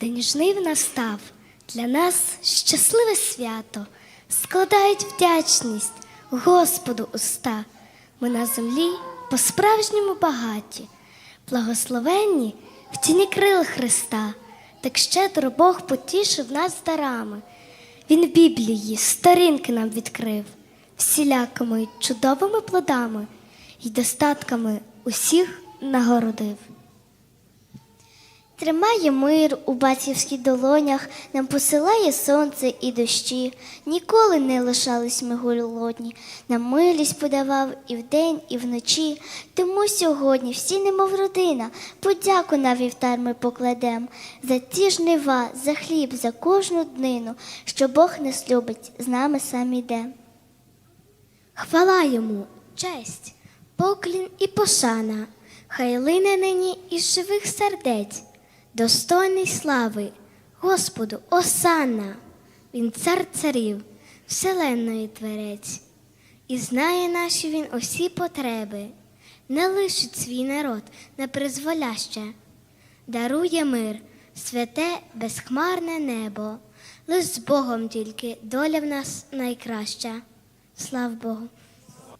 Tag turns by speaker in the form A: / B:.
A: День жнив настав для нас щасливе свято, складають вдячність Господу уста. Ми на землі по-справжньому багаті, благословенні в тіні крил Христа, так щедро Бог потішив нас дарами. Він Біблії сторінки нам відкрив, всілякими чудовими плодами й достатками усіх нагородив.
B: Тримає мир у батьківських долонях, нам посилає сонце і дощі. Ніколи не лишались ми голодні, нам милість подавав і вдень, і вночі. Тому сьогодні всі, немов родина, подяку на вівтар ми покладем за ті жнива, за хліб, за кожну днину, що Бог нас любить, з нами сам іде.
A: Хвала йому, честь, поклін і пошана, хай лине нині із живих сердець, достойний слави, Господу, осанна, він цар царів, вселенної творець, і знає наші він усі потреби, не лишить свій народ на призволяще, дарує мир, святе, безхмарне небо, лиш з Богом тільки доля в нас найкраща. Слава Богу.